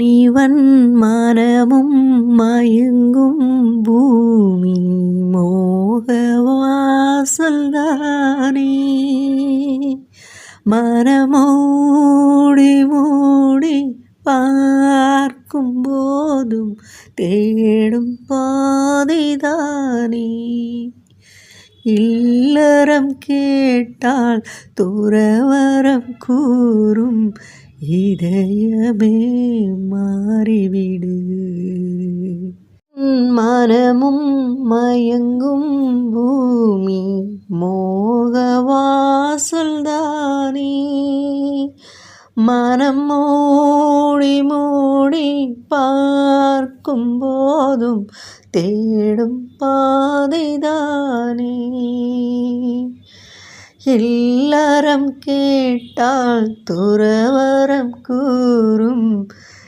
நிவன் மனமும் மயங்கும் பூமி மோகவாசல்தானே மனமோடி மூடி பார்க்கும் போதும் தேடும் பாதைதானே இல்லறம் கேட்டால் துறவரம் கூறும் இதயமே மாறிவிடு. மனமும் மயங்கும் பூமி மோகவாசல்தானே. மனம் மூடி மூடி பார்க்கும் போதும் தேடும் பாதைதான். இல்லறம் கேட்டால் துறவரம் கூ